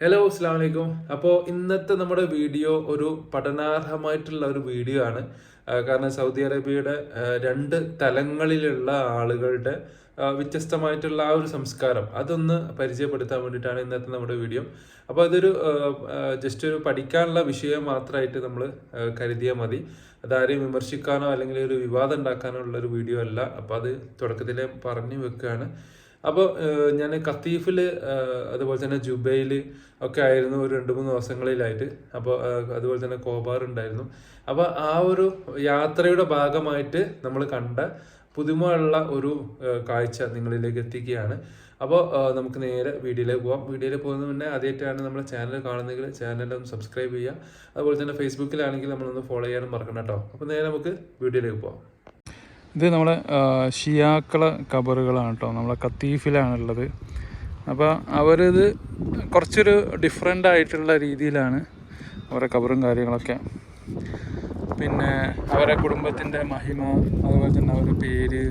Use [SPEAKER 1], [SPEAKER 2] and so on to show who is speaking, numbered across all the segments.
[SPEAKER 1] Hello അസ്സാം വലൈക്കും അപ്പോൾ ഇന്നത്തെ നമ്മുടെ വീഡിയോ ഒരു പഠനാർഹമായിട്ടുള്ള ഒരു വീഡിയോ ആണ്. കാരണം സൗദി അറേബ്യയുടെ രണ്ട് തലങ്ങളിലുള്ള ആളുകളുടെ വ്യത്യസ്തമായിട്ടുള്ള ആ ഒരു സംസ്കാരം അതൊന്ന് പരിചയപ്പെടുത്താൻ വേണ്ടിയിട്ടാണ് ഇന്നത്തെ നമ്മുടെ വീഡിയോ. അപ്പോൾ അതൊരു ജസ്റ്റ് ഒരു പഠിക്കാനുള്ള വിഷയം മാത്രമായിട്ട് നമ്മൾ കരുതിയാൽ മതി. അതാരെയും വിമർശിക്കാനോ അല്ലെങ്കിൽ ഒരു വിവാദം ഉണ്ടാക്കാനോ ഉള്ള ഒരു വീഡിയോ അല്ല. അപ്പോൾ അത് തുടക്കത്തിൽ പറഞ്ഞു വെക്കുകയാണ് അപ്പോൾ ഞാൻ കത്തീഫിൽ അതുപോലെ തന്നെ ജുബൈൽ ഒക്കെ ആയിരുന്നു ഒരു രണ്ട് മൂന്ന് ദിവസങ്ങളിലായിട്ട്. അപ്പോൾ അതുപോലെ തന്നെ കോബാർ ഉണ്ടായിരുന്നു. അപ്പോൾ ആ ഒരു യാത്രയുടെ ഭാഗമായിട്ട് നമ്മൾ കണ്ട പുതുമയുള്ള ഒരു കാഴ്ച നിങ്ങളിലേക്ക് എത്തിക്കുകയാണ്. അപ്പോൾ നമുക്ക് നേരെ വീഡിയോയിലേക്ക് പോവാം. വീഡിയോയിൽ പോകുന്നതിന് മുന്നേ ആദ്യമായിട്ടാണ് നമ്മുടെ ചാനൽ കാണുന്നതെങ്കിൽ ചാനലൊന്ന് സബ്സ്ക്രൈബ് ചെയ്യുക. അതുപോലെ തന്നെ ഫേസ്ബുക്കിലാണെങ്കിൽ നമ്മളൊന്ന് ഫോളോ ചെയ്യാനും മറക്കണം കേട്ടോ. അപ്പോൾ നേരെ നമുക്ക് വീഡിയോയിലേക്ക് പോവാം.
[SPEAKER 2] ഇത് നമ്മളെ ഷിയാക്കള കബറുകളാണ് കേട്ടോ. നമ്മളെ കത്തീഫിലാണുള്ളത്. അപ്പോൾ അവരിത് കുറച്ചൊരു ഡിഫറെന്റ് ആയിട്ടുള്ള രീതിയിലാണ് അവരുടെ കബറും കാര്യങ്ങളൊക്കെ. പിന്നെ അവരെ കുടുംബത്തിന്റെ മഹിമ അതുപോലെ തന്നെ അവരുടെ പേര്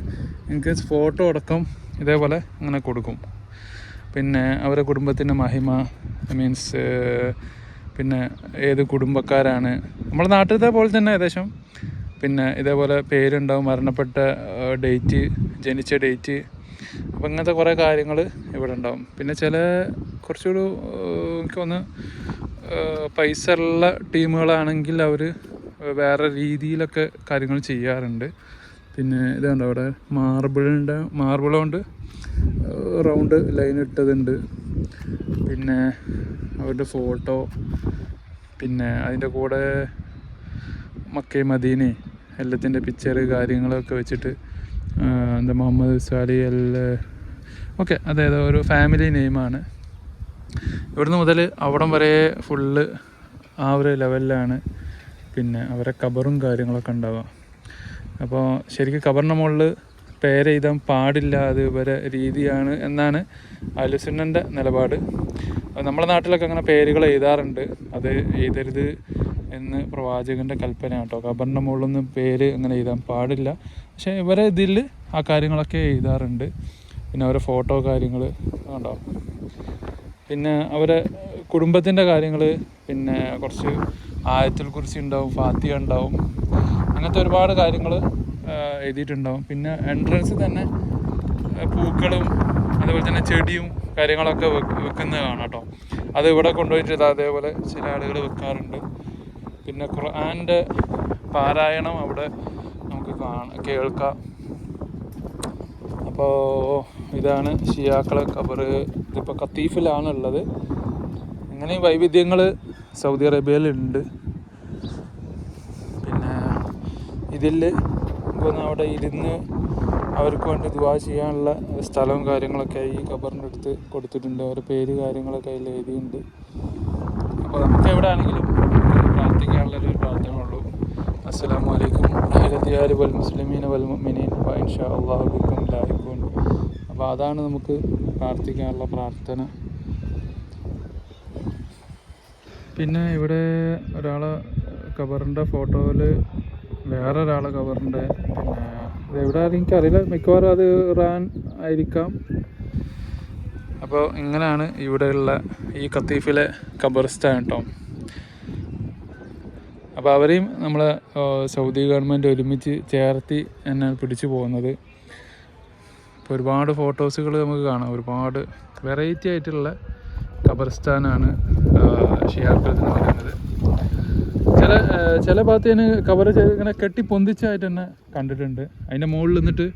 [SPEAKER 2] എനിക്ക് ഫോട്ടോ അടക്കം ഇതേപോലെ അങ്ങനെ കൊടുക്കും. പിന്നെ അവരുടെ കുടുംബത്തിന്റെ മഹിമ മീൻസ് പിന്നെ ഏത് കുടുംബക്കാരാണ്. നമ്മുടെ നാട്ടിലത്തെ പോലെ തന്നെ ഏകദേശം പിന്നെ ഇതേപോലെ പേരുണ്ടാവും മരണപ്പെട്ട ഡേറ്റ് ജനിച്ച ഡേറ്റ്. അപ്പം ഇങ്ങനത്തെ കുറേ കാര്യങ്ങൾ ഇവിടെ ഉണ്ടാവും. പിന്നെ ചില കുറച്ചുകൂടി എനിക്കൊന്ന് പൈസ ഉള്ള ടീമുകളാണെങ്കിൽ അവർ വേറെ രീതിയിലൊക്കെ കാര്യങ്ങൾ ചെയ്യാറുണ്ട്. പിന്നെ ഇതുണ്ട് അവിടെ? മാർബിളിന്റെ മാർബിൾ കൊണ്ട് റൗണ്ട് ലൈൻ ഇട്ടതുണ്ട്. പിന്നെ അവരുടെ ഫോട്ടോ പിന്നെ അതിന്റെ കൂടെ മക്കേ മദീനെ എല്ലാത്തിന്റെ പിക്ചർ കാര്യങ്ങളൊക്കെ വെച്ചിട്ട് എന്താ മുഹമ്മദ് സാലി അൽ ഓക്കെ അതായത് ഒരു ഫാമിലി നെയിമാണ് ഇവിടുന്ന് മുതൽ അവിടം വരെ ഫുള്ള് ആ ഒരു ലെവലിലാണ് പിന്നെ അവരെ കബറും കാര്യങ്ങളൊക്കെ ഉണ്ടാവുക. അപ്പോൾ ശരിക്കും കബറിന്റെ മുകളിൽ പേരെഴുതാൻ പാടില്ല അത് ഇവരെ രീതിയാണ് എന്നാണ് അലുസുന്നന്റെ നിലപാട്. നമ്മുടെ നാട്ടിലൊക്കെ അങ്ങനെ പേരുകൾ എഴുതാറുണ്ട്. അത് എഴുതരുത് എന്ന് പ്രവാചകന്റെ കൽപ്പന കേട്ടോ. ഖബറിന്റെ മുകളിലൊന്നും പേര് അങ്ങനെ എഴുതാൻ പാടില്ല. പക്ഷേ ഇവരെ ഇതിൽ ആ കാര്യങ്ങളൊക്കെ എഴുതാറുണ്ട്. പിന്നെ അവരെ ഫോട്ടോ കാര്യങ്ങൾ കണ്ടോ? പിന്നെ അവരെ കുടുംബത്തിന്റെ കാര്യങ്ങൾ പിന്നെ കുറച്ച് ആയത്തിൽ കുറിച്ച് ഉണ്ടാവും ഫാത്തിയ ഉണ്ടാവും അങ്ങനത്തെ ഒരുപാട് കാര്യങ്ങൾ എഴുതിയിട്ടുണ്ടാവും. പിന്നെ എൻട്രൻസിൽ തന്നെ പൂക്കളും അതുപോലെ തന്നെ ചെടിയും കാര്യങ്ങളൊക്കെ വെക്കുന്നതാണ് കേട്ടോ. അത് ഇവിടെ കൊണ്ടുപോയിട്ട് അതേപോലെ ചില ആളുകൾ വെക്കാറുണ്ട്. പിന്നെ ഖുർആാന്റെ പാരായണം അവിടെ നമുക്ക് കാണാം കേൾക്കാം. അപ്പോൾ ഇതാണ് ഷിയാക്കളെ ഖബർ. ഇതിപ്പോൾ ഖത്തീഫിലാണ് ഉള്ളത് ഇങ്ങനെ വൈവിധ്യങ്ങൾ സൗദി അറേബ്യയിലുണ്ട്. പിന്നെ ഇതിൽ ഇപ്പോൾ അവിടെ ഇരുന്ന് അവർക്ക് വേണ്ടി ദുവാ ചെയ്യാനുള്ള സ്ഥലവും കാര്യങ്ങളൊക്കെ ഈ ഖബറിന്റെ അടുത്ത് കൊടുത്തിട്ടുണ്ട്. അവരുടെ പേര് കാര്യങ്ങളൊക്കെ അതിൽ എഴുതിയിട്ടുണ്ട്. അപ്പോൾ നമുക്ക് എവിടെ ആണെങ്കിലും പ്രാർത്ഥിക്കാനുള്ള ഒരു പ്രാർത്ഥന ഉള്ളൂ അസ്സലാമു അലൈക്കും അഹലദിയാരി വൽ മുസ്ലിമീന വൽ മുഅ്മിനീൻ. വ ഇൻഷാ അല്ലാഹു ബിക്കും അപ്പോൾ അതാണ് നമുക്ക് പ്രാർത്ഥിക്കാനുള്ള പ്രാർത്ഥന. പിന്നെ ഇവിടെ ഒരാളെ കവറിന്റെ ഫോട്ടോയിൽ വേറെ ഒരാളെ കവറിന്റെ പിന്നെ എവിടെ എനിക്കറിയില്ല. മിക്കവാറും അത് ഇറാൻ ആയിരിക്കാം. അപ്പോൾ ഇങ്ങനെയാണ് ഇവിടെയുള്ള ഈ കത്തീഫിലെ ഖബർസ്ഥാൻ കേട്ടോ. അപ്പോൾ അവരെയും നമ്മൾ സൗദി ഗവൺമെന്റ് ഒരുമിച്ച് ചേർത്തി എന്നെ പിടിച്ചു പോകുന്നത്. ഇപ്പോൾ ഒരുപാട് ഫോട്ടോസുകൾ നമുക്ക് കാണാം. ഒരുപാട് വെറൈറ്റി ആയിട്ടുള്ള ഖബർസ്ഥാനാണ് ഷിയാർക്കത്ത് എന്ന് പറയുന്നത്. ചില ചില ഭാഗത്ത് ഞാൻ കവർ ചെയ്ത് ഇങ്ങനെ കെട്ടി പൊന്തിച്ചായിട്ട് തന്നെ കണ്ടിട്ടുണ്ട്. അതിന്റെ മുകളിൽ നിന്നിട്ട്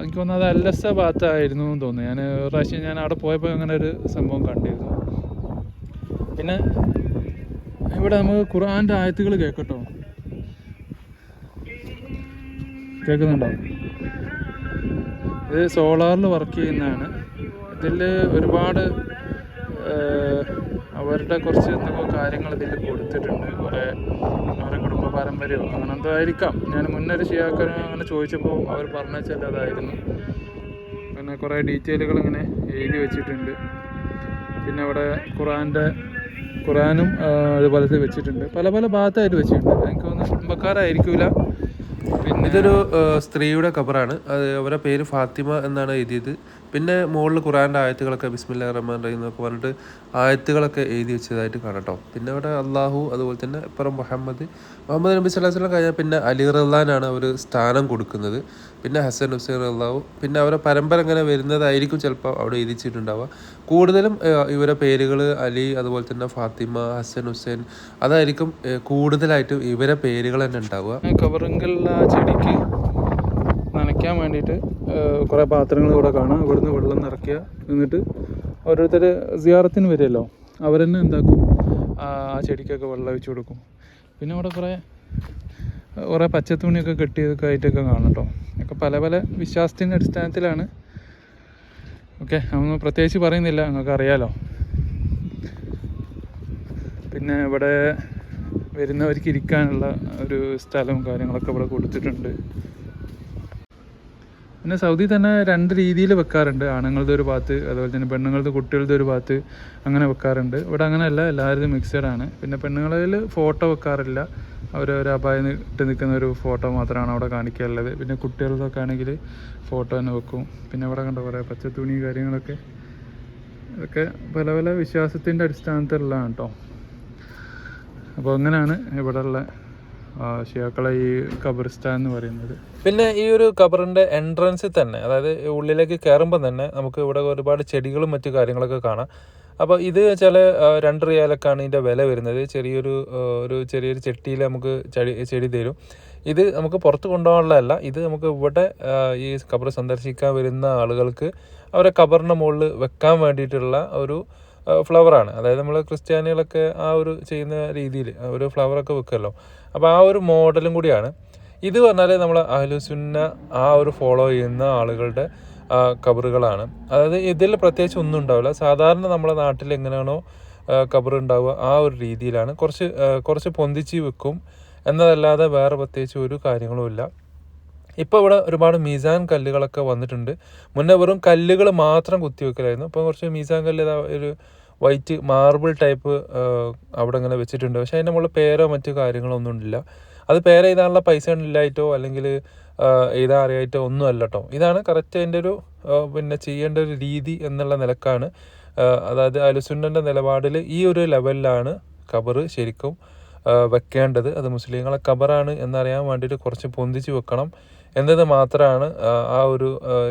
[SPEAKER 2] എനിക്ക് തോന്നുന്നത് അത് അല്ലസ ഭാഗത്തായിരുന്നു എന്ന് തോന്നുന്നു. ഞാൻ ഒരു പ്രാവശ്യം ഞാൻ അവിടെ പോയപ്പോൾ അങ്ങനെ ഒരു സംഭവം കണ്ടിരുന്നു. പിന്നെ ഇവിടെ നമുക്ക് ഖുർആന്റെ ആയത്തുകൾ കേൾക്കട്ടോ. കേൾക്കുന്നുണ്ടോ? ഇത് സോളാറിൽ വർക്ക് ചെയ്യുന്നതാണ്. ഇതിൽ ഒരുപാട് അവരുടെ കുറച്ച് എന്തൊക്കെ കാര്യങ്ങൾ ഇതിൽ കൊടുത്തിട്ടുണ്ട്. കുറേ അവരുടെ കുടുംബ പാരമ്പര്യമോ അങ്ങനെ എന്തോ ആയിരിക്കാം. ഞാൻ മുന്നൊരു ഷിയാക്കാരൻ അങ്ങനെ ചോദിച്ചപ്പോൾ അവർ പറഞ്ഞു വെച്ചാൽ അതായിരുന്നു പിന്നെ കുറേ ഡീറ്റെയിലുകൾ ഇങ്ങനെ എഴുതി വെച്ചിട്ടുണ്ട്. പിന്നെ അവിടെ ഖുറാന്റെ ഖുറാനും അതുപോലെ വെച്ചിട്ടുണ്ട്. പല പല ഭാഗത്തായിട്ട് വെച്ചിട്ടുണ്ട്. എനിക്ക് തോന്നുന്നു കുടുംബക്കാരായിരിക്കൂല. പിന്നെ
[SPEAKER 1] ഇതൊരു സ്ത്രീയുടെ കബറാണ് അത് അവരുടെ പേര് ഫാത്തിമ എന്നാണ് എഴുതിയത്. പിന്നെ മുകളിൽ ഖുറാന്റെ ആയത്തുകളൊക്കെ ബിസ്മില്ല റഹ്മാൻ റഹീം എന്നൊക്കെ പറഞ്ഞിട്ട് ആയത്തുകളൊക്കെ എഴുതി വെച്ചതായിട്ട് കാണട്ടോ പിന്നെ അവിടെ അള്ളാഹു അതുപോലെ തന്നെ ഇപ്പുറം മുഹമ്മദ് മുഹമ്മദ് നബി സ്വല്ലാ വസല്ലം കഴിഞ്ഞാൽ പിന്നെ അലി റഹ്ലാനാണ് അവർ സ്ഥാനം കൊടുക്കുന്നത്. പിന്നെ ഹസൻ ഹുസൈൻ അള്ളാഹു പിന്നെ അവരെ പരമ്പര ഇങ്ങനെ വരുന്നതായിരിക്കും ചിലപ്പോൾ അവിടെ എഴുതിച്ചിട്ടുണ്ടാവുക. കൂടുതലും ഇവരെ പേരുകൾ അലി അതുപോലെ തന്നെ ഫാത്തിമ ഹസൻ ഹുസൈൻ അതായിരിക്കും കൂടുതലായിട്ടും ഇവരെ പേരുകൾ തന്നെ ഉണ്ടാവുക.
[SPEAKER 2] കവറിങ്കലുള്ള ആ ചെടിക്ക് നനയ്ക്കാൻ വേണ്ടിയിട്ട് കുറേ പാത്രങ്ങൾ ഇവിടെ കാണാം. ഇവിടുന്ന് വെള്ളം നിറയ്ക്കുക. എന്നിട്ട് ഓരോരുത്തർ സിയാറത്തിന് വരുമല്ലോ അവർ തന്നെ എന്താക്കും? ആ ചെടിക്കൊക്കെ വെള്ളം ഒഴിച്ച് കൊടുക്കും. പിന്നെ അവിടെ കുറേ കുറേ പച്ചത്തുണിയൊക്കെ കെട്ടിയതൊക്കെ ആയിട്ടൊക്കെ കാണാം കേട്ടോ ഒക്കെ പല പല വിശ്വാസത്തിന്റെ അടിസ്ഥാനത്തിലാണ്. ഓക്കെ അതൊന്നും പ്രത്യേകിച്ച് പറയുന്നില്ല. നിങ്ങൾക്ക് അറിയാലോ. പിന്നെ ഇവിടെ വരുന്നവർക്ക് ഇരിക്കാനുള്ള ഒരു സ്ഥലവും കാര്യങ്ങളൊക്കെ ഇവിടെ കൊടുത്തിട്ടുണ്ട്. പിന്നെ സൗദി തന്നെ രണ്ട് രീതിയിൽ വെക്കാറുണ്ട്. ആണുങ്ങളുടെ ഒരു ഭാഗത്ത് അതുപോലെ തന്നെ പെണ്ണുങ്ങളുടെ കുട്ടികളുടെ ഒരു ഭാഗത്ത് അങ്ങനെ വെക്കാറുണ്ട്. ഇവിടെ അങ്ങനെയല്ല എല്ലാവരും മിക്സഡ് ആണ്. പിന്നെ പെണ്ണുങ്ങളിൽ ഫോട്ടോ വെക്കാറില്ല. അവർ ഒരു അപായം ഇട്ട് നിൽക്കുന്ന ഒരു ഫോട്ടോ മാത്രമാണ് അവിടെ കാണിക്കാറുള്ളത്. പിന്നെ കുട്ടികളുടെയൊക്കെ ആണെങ്കിൽ ഫോട്ടോ തന്നെ വെക്കും. പിന്നെ അവിടെ കണ്ട കുറേ പച്ച തുണി കാര്യങ്ങളൊക്കെ. ഇതൊക്കെ പല പല വിശ്വാസത്തിന്റെ അടിസ്ഥാനത്തിലുള്ളതാണ് കേട്ടോ അപ്പോൾ അങ്ങനെയാണ് ഇവിടെയുള്ള ഷിയാക്കളെ ഈ ഖബർസ്ഥാൻ എന്ന് പറയുന്നത്.
[SPEAKER 1] പിന്നെ ഈ ഒരു ഖബറിന്റെ എൻട്രൻസിൽ തന്നെ അതായത് ഉള്ളിലേക്ക് കയറുമ്പോൾ തന്നെ നമുക്ക് ഇവിടെ ഒരുപാട് ചെടികളും മറ്റു കാര്യങ്ങളൊക്കെ കാണാം. അപ്പോൾ ഇത് ചില രണ്ട് റിയാലൊക്കെയാണ് ഇതിന്റെ വില വരുന്നത്. ചെറിയൊരു ഒരു ചെറിയൊരു ചെട്ടിയിൽ നമുക്ക് ചെടി ചെടി തരും. ഇത് നമുക്ക് പുറത്ത് കൊണ്ടുപോകാനുള്ളതല്ല ഇത് നമുക്ക് ഇവിടെ ഈ ഖബർ സന്ദർശിക്കാൻ വരുന്ന ആളുകൾക്ക് അവരെ ഖബറിന്റെ മുകളിൽ വെക്കാൻ വേണ്ടിയിട്ടുള്ള ഒരു ഫ്ലവറാണ് അതായത് നമ്മൾ ക്രിസ്ത്യാനികളൊക്കെ ആ ഒരു ചെയ്യുന്ന രീതിയിൽ ഒരു ഫ്ലവറൊക്കെ വെക്കുമല്ലോ അപ്പോൾ ആ ഒരു മോഡലും കൂടിയാണ്. ഇത് പറഞ്ഞാൽ നമ്മൾ അഹ്ലുസുന്ന ആ ഒരു ഫോളോ ചെയ്യുന്ന ആളുകളുടെ കബറുകളാണ്. അതായത് ഇതിൽ പ്രത്യേകിച്ച് ഒന്നും ഉണ്ടാവില്ല. സാധാരണ നമ്മുടെ നാട്ടിൽ എങ്ങനെയാണോ കബർ ഉണ്ടാവുക ആ ഒരു രീതിയിലാണ്. കുറച്ച് കുറച്ച് പൊന്തിച്ച് വെക്കും. എന്നതല്ലാതെ വേറെ പ്രത്യേകിച്ച് ഒരു കാര്യങ്ങളുമില്ല ഇപ്പോൾ ഇവിടെ ഒരുപാട് മീസാൻ കല്ലുകളൊക്കെ വന്നിട്ടുണ്ട്. മുന്നേ വെറും കല്ലുകൾ മാത്രം കുത്തിവെക്കലായിരുന്നു ഇപ്പോൾ കുറച്ച് മീസാൻ കല്ല് ഒരു വൈറ്റ് മാർബിൾ ടൈപ്പ് അവിടെ ഇങ്ങനെ വെച്ചിട്ടുണ്ട്. പക്ഷേ അതിന്റെ മുകളിൽ പേരോ മറ്റു കാര്യങ്ങളോ ഒന്നും ഇല്ല. അത് പേര് എഴുതാനുള്ള പൈസ ഇല്ലായിട്ടോ അല്ലെങ്കിൽ എഴുതാൻ അറിയായിട്ടോ ഒന്നും അല്ല കേട്ടോ ഇതാണ് കറക്റ്റ് അതിന്റെ ഒരു പിന്നെ ചെയ്യേണ്ട ഒരു രീതി എന്നുള്ള നിലക്കാണ്. അതായത് അലുസുന്നന്റെ നിലപാടിൽ ഈ ഒരു ലെവലിലാണ് കബറ് ശരിക്കും വെക്കേണ്ടത്. അത് മുസ്ലിങ്ങളെ ഖബറാണ് എന്നറിയാൻ വേണ്ടിയിട്ട് കുറച്ച് പൊന്തിച്ച് വെക്കണം എന്നത് മാത്രമാണ് ആ ഒരു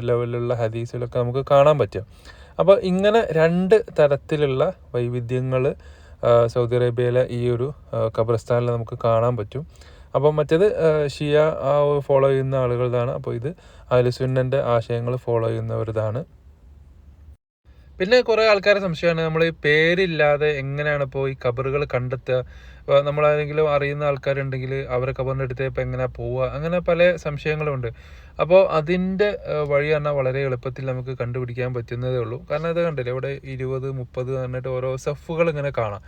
[SPEAKER 1] ലെവലിലുള്ള ഹദീസിലൊക്കെ നമുക്ക് കാണാൻ പറ്റുക. അപ്പോൾ ഇങ്ങനെ രണ്ട് തരത്തിലുള്ള വൈവിധ്യങ്ങൾ സൗദി അറേബ്യയിലെ ഈ ഒരു ഖബർസ്ഥാനിൽ നമുക്ക് കാണാൻ പറ്റും. അപ്പോൾ മറ്റേത് ഷിയ ഫോളോ ചെയ്യുന്ന ആളുകളതാണ് അപ്പോൾ ഇത് അലുസുന്നന്റെ ആശയങ്ങൾ ഫോളോ ചെയ്യുന്നവരിതാണ്. പിന്നെ കുറേ ആൾക്കാരെ സംശയമാണ്. നമ്മൾ ഈ പേരില്ലാതെ എങ്ങനെയാണ് ഇപ്പോൾ ഈ കബറുകൾ കണ്ടെത്തുക? നമ്മളാരെങ്കിലും അറിയുന്ന ആൾക്കാരുണ്ടെങ്കിൽ അവരെ കബറിന്റെ അടുത്ത് ഇപ്പോൾ എങ്ങനെയാണ് പോവുക? അങ്ങനെ പല സംശയങ്ങളും ഉണ്ട് അപ്പോൾ അതിന്റെ വഴി പറഞ്ഞാൽ വളരെ എളുപ്പത്തിൽ നമുക്ക് കണ്ടുപിടിക്കാൻ പറ്റുന്നതേ ഉള്ളൂ. കാരണം അത് കണ്ടില്ലേ? ഇവിടെ ഇരുപത് മുപ്പത് പറഞ്ഞിട്ട് ഓരോ സഫുകൾ ഇങ്ങനെ കാണാം.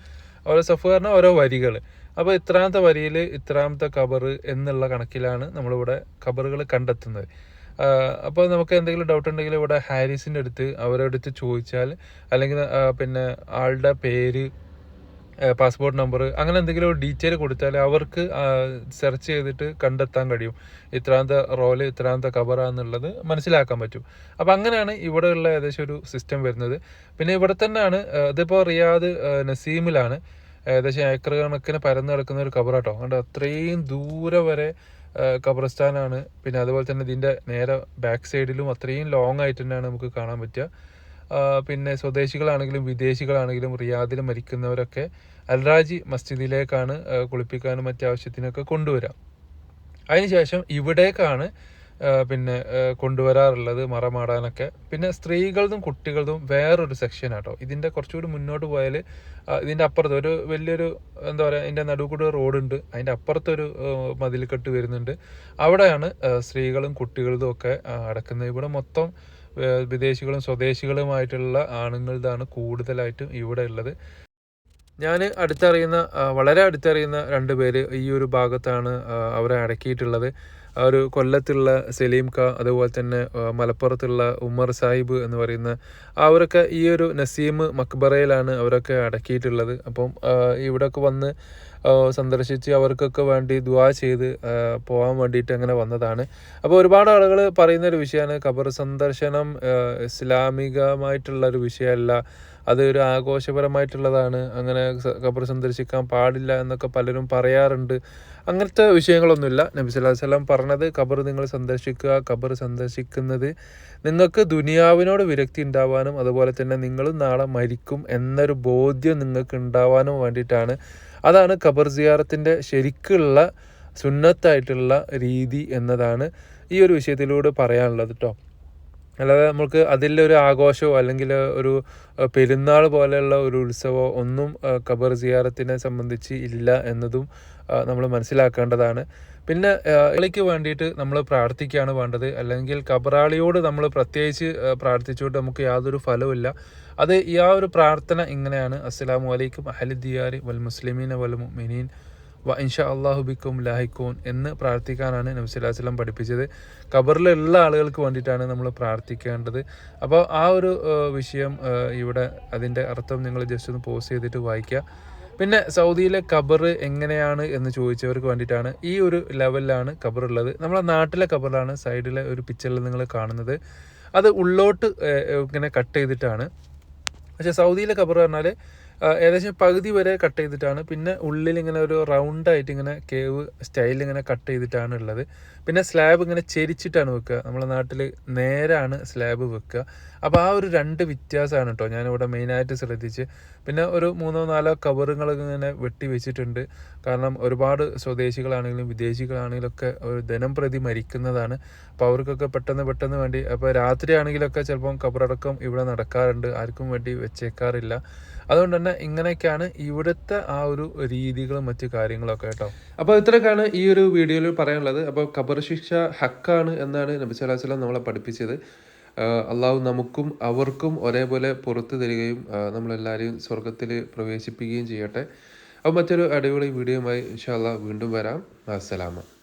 [SPEAKER 1] ഓരോ സഫ് പറഞ്ഞാൽ ഓരോ വരികൾ. അപ്പോൾ ഇത്രാമത്തെ വരിയിൽ ഇത്രാമത്തെ കബറ് എന്നുള്ള കണക്കിലാണ് നമ്മളിവിടെ കബറുകൾ കണ്ടെത്തുന്നത്. അപ്പോൾ നമുക്ക് എന്തെങ്കിലും ഡൗട്ട് ഉണ്ടെങ്കിൽ ഇവിടെ ഹാരിസിന്റെ അടുത്ത് അവരുടെ അടുത്ത് ചോദിച്ചാൽ അല്ലെങ്കിൽ പിന്നെ ആളുടെ പേര് പാസ്പോർട്ട് നമ്പർ അങ്ങനെ എന്തെങ്കിലും ഡീറ്റെയിൽ കൊടുത്താൽ അവർക്ക് സെർച്ച് ചെയ്തിട്ട് കണ്ടെത്താൻ കഴിയും. ഇത്രാമത്തെ റോൽ ഇത്രാമത്തെ കവറാന്നുള്ളത് മനസ്സിലാക്കാൻ പറ്റും. അപ്പോൾ അങ്ങനെയാണ് ഇവിടെയുള്ള ഏകദേശം ഒരു സിസ്റ്റം വരുന്നത്. പിന്നെ ഇവിടെ തന്നെയാണ് ഇതിപ്പോൾ റിയാദ് നസീമിലാണ്. ഏകദേശം ഏക്കർ കണക്കിന് പരന്ന് കിടക്കുന്ന ഒരു കബറാട്ടോ. അതുകൊണ്ട് അത്രയും ദൂരെ വരെ കബറസ്ഥാനാണ്. പിന്നെ അതുപോലെ തന്നെ ഇതിന്റെ നേരെ ബാക്ക് സൈഡിലും അത്രയും ലോങ് ആയിട്ട് തന്നെയാണ് നമുക്ക് കാണാൻ പറ്റുക. പിന്നെ സ്വദേശികളാണെങ്കിലും വിദേശികളാണെങ്കിലും റിയാദിൽ മരിക്കുന്നവരൊക്കെ അൽറാജി മസ്ജിദിലേക്കാണ് കുളിപ്പിക്കാനും മറ്റാവശ്യത്തിനൊക്കെ കൊണ്ടുവരാം അതിനുശേഷം ഇവിടേക്കാണ് പിന്നെ കൊണ്ടുവരാറുള്ളത് മറമാടാനൊക്കെ. പിന്നെ സ്ത്രീകളതും കുട്ടികളതും വേറൊരു സെക്ഷൻ ആട്ടോ. ഇതിന്റെ കുറച്ചുകൂടി മുന്നോട്ട് പോയാൽ ഇതിന്റെ അപ്പുറത്ത് ഒരു വലിയൊരു എന്താ പറയുക ഇതിന്റെ നടുക്കൂടെ റോഡുണ്ട്. അതിന്റെ അപ്പുറത്തൊരു മതിൽക്കെട്ട് വരുന്നുണ്ട്. അവിടെയാണ് സ്ത്രീകളും കുട്ടികളതും ഒക്കെ അടക്കുന്നത്. ഇവിടെ മൊത്തം വിദേശികളും സ്വദേശികളുമായിട്ടുള്ള ആണുങ്ങളതാണ് കൂടുതലായിട്ടും ഇവിടെ ഉള്ളത്. ഞാൻ അടുത്തറിയുന്ന വളരെ അടുത്തറിയുന്ന രണ്ട് പേര് ഈ ഒരു ഭാഗത്താണ് അവരെ അടക്കിയിട്ടുള്ളത്. ആ ഒരു കൊല്ലത്തുള്ള സലീം ഖാ അതുപോലെ തന്നെ മലപ്പുറത്തുള്ള ഉമർ സാഹിബ് എന്ന് പറയുന്ന അവരൊക്കെ ഈ ഒരു നസീം മക്ബറയിലാണ് അവരൊക്കെ അടക്കിയിട്ടുള്ളത്. അപ്പം ഇവിടെയൊക്കെ വന്ന് സന്ദർശിച്ച് അവർക്കൊക്കെ വേണ്ടി ദുവാ ചെയ്ത് പോകാൻ വേണ്ടിയിട്ട് അങ്ങനെ വന്നതാണ്. അപ്പോൾ ഒരുപാട് ആളുകൾ പറയുന്ന ഒരു വിഷയമാണ് ഖബർ സന്ദർശനം ഇസ്ലാമികമായിട്ടുള്ള ഒരു വിഷയമല്ല അത് ഒരു ആഘോഷപരമായിട്ടുള്ളതാണ്. അങ്ങനെ ഖബർ സന്ദർശിക്കാൻ പാടില്ല എന്നൊക്കെ പലരും പറയാറുണ്ട്. അങ്ങനത്തെ വിഷയങ്ങളൊന്നുമില്ല. നബി സല്ലല്ലാഹു വസല്ലം പറഞ്ഞത് ഖബർ നിങ്ങൾ സന്ദർശിക്കുക ഖബർ സന്ദർശിക്കുന്നത് നിങ്ങൾക്ക് ദുനിയാവിനോട് വിരക്തി ഉണ്ടാവാനും അതുപോലെ തന്നെ നിങ്ങളും നാളെ മരിക്കും എന്നൊരു ബോധ്യം നിങ്ങൾക്ക് ഉണ്ടാവാനും വേണ്ടിയിട്ടാണ്. അതാണ് ഖബർ സിയാറത്തിന്റെ ശരിക്കുള്ള സുന്നത്തായിട്ടുള്ള രീതി എന്നതാണ് ഈ ഒരു വിഷയത്തിലൂടെ പറയാനുള്ളത് കേട്ടോ അല്ലാതെ നമുക്ക് അതിലൊരു ആഘോഷമോ അല്ലെങ്കിൽ ഒരു പെരുന്നാൾ പോലെയുള്ള ഒരു ഉത്സവമോ ഒന്നും ഖബർ സിയാറത്തിനെ സംബന്ധിച്ച് ഇല്ല എന്നതും നമ്മൾ മനസ്സിലാക്കേണ്ടതാണ്. പിന്നെ ഇളയ്ക്ക് വേണ്ടിയിട്ട് നമ്മൾ പ്രാർത്ഥിക്കുകയാണ് വേണ്ടത്. അല്ലെങ്കിൽ കബറാളിയോട് നമ്മൾ പ്രത്യേകിച്ച് പ്രാർത്ഥിച്ചുകൊണ്ട് നമുക്ക് യാതൊരു ഫലവുമില്ല അത് ഈ ആ ഒരു പ്രാർത്ഥന ഇങ്ങനെയാണ്. അസ്സലാമു അലൈക്കും അഹലിദ്ദിയാരി വൽ മുസ്ലിമീന വൽ മുഅ്മിനീൻ. വ ഇൻഷാ അള്ളാഹു ബിക്കും ലാഹിക്കൂൻ എന്ന് പ്രാർത്ഥിക്കാനാണ് നബി സ്വല്ലല്ലാഹു അലൈഹി വസല്ലം പഠിപ്പിച്ചത്. ഖബറിലുള്ള ആളുകൾക്ക് വേണ്ടിയിട്ടാണ് നമ്മൾ പ്രാർത്ഥിക്കേണ്ടത്. അപ്പോൾ ആ ഒരു വിഷയം ഇവിടെ അതിന്റെ അർത്ഥം നിങ്ങൾ ജസ്റ്റ് ഒന്ന് പോസ്റ്റ് ചെയ്തിട്ട് വായിക്കുക. പിന്നെ സൗദിയിലെ ഖബർ എങ്ങനെയാണ് എന്ന് ചോദിച്ചവർക്ക് വേണ്ടിയിട്ടാണ് ഈ ഒരു ലെവലിലാണ് ഖബർ ഉള്ളത് നമ്മളെ നാട്ടിലെ ഖബറിലാണ് സൈഡിലെ ഒരു പിക്ചറിൽ നിങ്ങൾ കാണുന്നത്. അത് ഉള്ളോട്ട് ഇങ്ങനെ കട്ട് ചെയ്തിട്ടാണ്. പക്ഷേ സൗദിയിലെ ഖബർ പറഞ്ഞാൽ ഏകദേശം പകുതി വരെ കട്ട് ചെയ്തിട്ടാണ്. പിന്നെ ഉള്ളിൽ ഇങ്ങനെ ഒരു റൗണ്ട് ആയിട്ട് ഇങ്ങനെ കേവ് സ്റ്റൈൽ ഇങ്ങനെ കട്ട് ചെയ്തിട്ടാണ് ഉള്ളത്. പിന്നെ സ്ലാബ് ഇങ്ങനെ ചെരിച്ചിട്ടാണ് വെക്കുക. നമ്മളെ നാട്ടിൽ നേരാണ് സ്ലാബ് വെക്കുക. അപ്പോൾ ആ ഒരു രണ്ട് വ്യത്യാസമാണ് കേട്ടോ ഞാനിവിടെ മെയിനായിട്ട് ശ്രദ്ധിച്ച്. പിന്നെ ഒരു മൂന്നോ നാലോ കവറുകൾ ഇങ്ങനെ വെട്ടി വെച്ചിട്ടുണ്ട്. കാരണം ഒരുപാട് സ്വദേശികളാണെങ്കിലും വിദേശികളാണെങ്കിലും ഒക്കെ ഒരു ദിനം പ്രതി മരിക്കുന്നതാണ്. അപ്പോൾ അവർക്കൊക്കെ പെട്ടെന്ന് പെട്ടെന്ന് വേണ്ടി അപ്പോൾ രാത്രി ആണെങ്കിലൊക്കെ ചിലപ്പം കബറടക്കം ഇവിടെ നടക്കാറുണ്ട്. ആർക്കും വേണ്ടി വെച്ചേക്കാറില്ല. അതുകൊണ്ട് തന്നെ ഇങ്ങനെയൊക്കെയാണ് ഇവിടുത്തെ ആ ഒരു രീതികളും മറ്റു കാര്യങ്ങളൊക്കെ കേട്ടോ. അപ്പോൾ ഇത്രയൊക്കെയാണ് ഈ ഒരു വീഡിയോയിൽ പറയാനുള്ളത്. അപ്പോൾ ഖബർ ശിക്ഷ ഹക്കാണ് എന്നാണ് നബി നമ്മളെ പഠിപ്പിച്ചത്. അള്ളാഹു നമുക്കും അവർക്കും ഒരേപോലെ പുറത്തു തരികയും നമ്മളെല്ലാവരെയും സ്വർഗത്തിൽ പ്രവേശിപ്പിക്കുകയും ചെയ്യട്ടെ. അപ്പോൾ മറ്റൊരു അടിപൊളി വീഡിയോയുമായി ഇൻഷാ അള്ളാഹ് വീണ്ടും വരാം. അസ്സലാമ